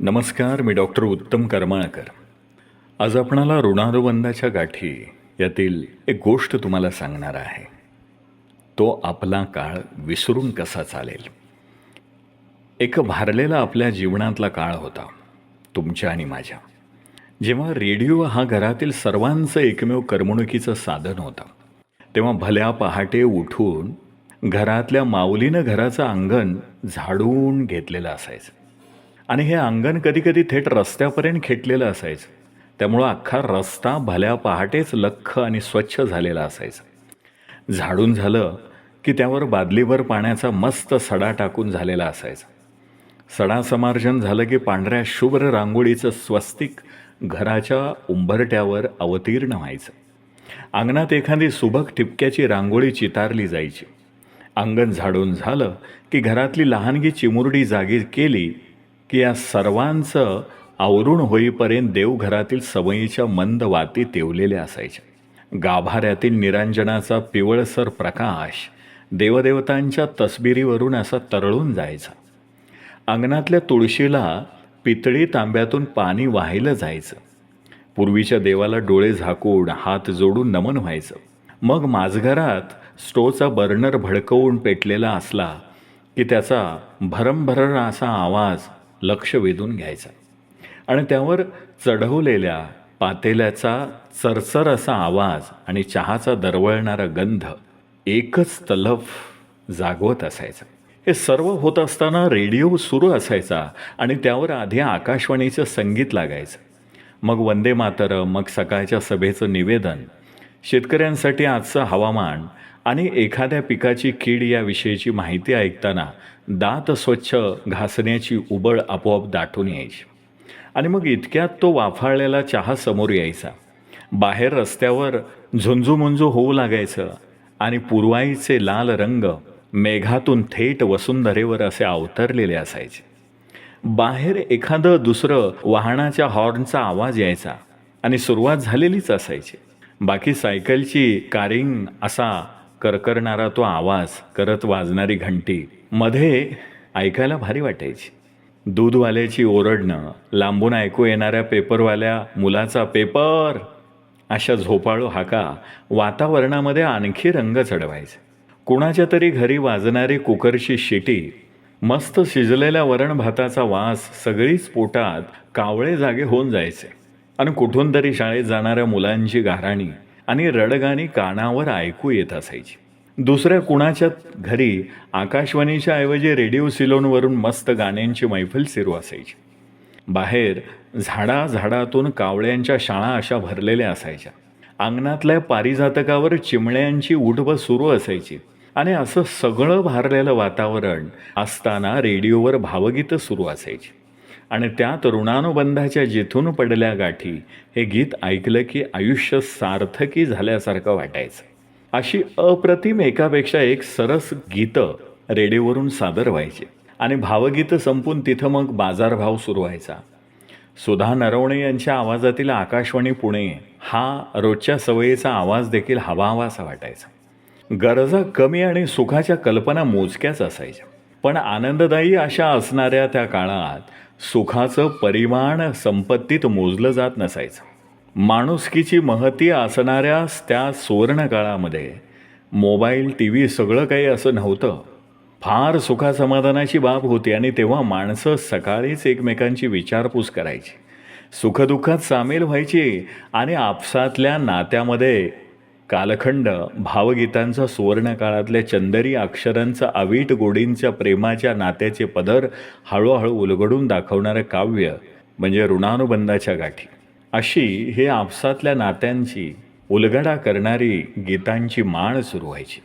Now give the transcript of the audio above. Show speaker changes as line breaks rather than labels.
नमस्कार मी डॉक्टर उत्तम करमाळकर. आज आपणाला ऋणानुबंधाच्या गाठी यातील एक गोष्ट तुम्हाला सांगणार आहे. तो आपला काळ विसरून कसा चालेल? एक भारलेला आपल्या जीवनातला काळ होता तुमच्या आणि माझ्या. जेव्हा रेडिओ हा घरातील सर्वांचं एकमेव करमणुकीचं साधन होतं तेव्हा भल्या पहाटे उठून घरातल्या माऊलीनं घराचं अंगण झाडून घेतलेलं असायचं. आणि हे अंगण कधीकधी थेट रस्त्यापर्यंत खेटलेलं असायचं. त्यामुळं अख्खा रस्ता भल्या पहाटेच लख्ख आणि स्वच्छ झालेला असायचा. झाडून झालं की त्यावर बादलीभर पाण्याचा मस्त सडा टाकून झालेला असायचा. सडा समार्जन झालं की पांढऱ्या शुभ्र रांगोळीचं स्वस्तिक घराच्या उंबरट्यावर अवतीर्ण व्हायचं. अंगणात एखादी सुबक ठिपक्याची रांगोळी चितारली जायची. अंगण झाडून झालं की घरातली लहानगी चिमुरडी जागी केली की या सर्वांचं आवरून होईपर्यंत देवघरातील सवयीच्या मंद वाती तेवलेल्या असायच्या. गाभाऱ्यातील निरांजनाचा पिवळसर प्रकाश देवदेवतांच्या तसबिरीवरून असा तरळून जायचा. अंगणातल्या तुळशीला पितळी तांब्यातून पाणी वाहिलं जायचं. पूर्वीच्या देवाला डोळे झाकून हात जोडून नमन व्हायचं. मग माझघरात स्टोचा बर्नर भडकवून पेटलेला असला की त्याचा भरमभरर असा आवाज लक्ष वेधून घ्यायचा. आणि त्यावर चढवलेल्या पातेल्याचा चरचर असा आवाज आणि चहाचा दरवळणारा गंध एकच तलफ जागवत असायचं. हे सर्व होत असताना रेडिओ सुरू असायचा आणि त्यावर आधी आकाशवाणीचं संगीत लागायचं. मग वंदे मातरम मग सकाळच्या सभेचं निवेदन. शेतकऱ्यांसाठी आजचं हवामान आणि एखाद्या पिकाची कीड याविषयीची माहिती ऐकताना दात स्वच्छ घासण्याची उबळ आपोआप दाटून यायची. आणि मग इतक्यात तो वाफाळलेला चहा समोर यायचा. बाहेर रस्त्यावर झुंजूमुंजू होऊ लागायचं आणि पूर्वाईचे लाल रंग मेघातून थेट वसुंधरेवर असे अवतरलेले असायचे. बाहेर एखादं दुसरं वाहनाच्या हॉर्नचा आवाज यायचा आणि सुरुवात झालेलीच असायची. बाकी सायकलची कारिंग असा करकरणारा तो आवाज करत वाजणारी घंटी मध्ये ऐकायला भारी वाटायची. दूधवाल्याची ओरडणं लांबून ऐकू येणाऱ्या पेपरवाल्या मुलाचा पेपर अशा झोपाळू हाका वातावरणामध्ये आणखी रंग चढवायचे. कुणाच्या तरी घरी वाजणारी कुकरची शिटी मस्त शिजलेल्या वरण भाताचा वास सगळीच पोटात कावळे जागे होऊन जायचे. आणि कुठून तरी शाळेत जाणाऱ्या मुलांची गाराणी आणि रडगाणी कानावर ऐकू येत असायची. दुसऱ्या कुणाच्या घरी आकाशवाणीच्या ऐवजी रेडिओ सिलोनवरून मस्त गाण्यांची मैफल सुरू असायची. बाहेर झाडा झाडातून कावळ्यांच्या शाळा अशा भरलेल्या असायच्या. अंगणातल्या पारिजातकावर चिमण्यांची उठव सुरू असायची आणि असं सगळं भारलेलं वातावरण असताना रेडिओवर भावगीतं सुरू असायची. आणि त्यात ऋणानुबंधाच्या जिथून पडल्या गाठी हे गीत ऐकलं की आयुष्य सार्थकी झाल्यासारखं वाटायचं. अशी अप्रतिम एकापेक्षा एक सरस गीतं रेडिओवरून सादर व्हायची आणि भावगीतं संपून तिथं मग बाजारभाव सुरू व्हायचा. सुधा नरवणे यांच्या आवाजातील आकाशवाणी पुणे हा रोजच्या सवयीचा आवाज देखील हवा असा वाटायचा. गरजा कमी आणि सुखाच्या कल्पना मोजक्याच असायच्या. पण आनंददायी अशा असणाऱ्या त्या काळात सुखाचं परिमाण संपत्तीत मोजलं जात नसायचं. माणुसकीची महती असणाऱ्या त्या सुवर्ण काळामध्ये मोबाईल टी व्ही सगळं काही असं नव्हतं. फार सुखासमाधानाची बाब होती आणि तेव्हा माणसं सकाळीच एकमेकांची विचारपूस करायची. सुखदुःखात सामील व्हायची आणि आपसातल्या नात्यामध्ये कालखंड भावगीतांचा सुवर्णकाळातल्या चंदरी अक्षरांचा अवीट गोडींच्या प्रेमाच्या नात्याचे पदर हळूहळू उलगडून दाखवणारं काव्य म्हणजे ऋणानुबंधाच्या गाठी. अशी हे आपसातल्या नात्यांची उलगडा करणारी गीतांची माळ सुरू व्हायची.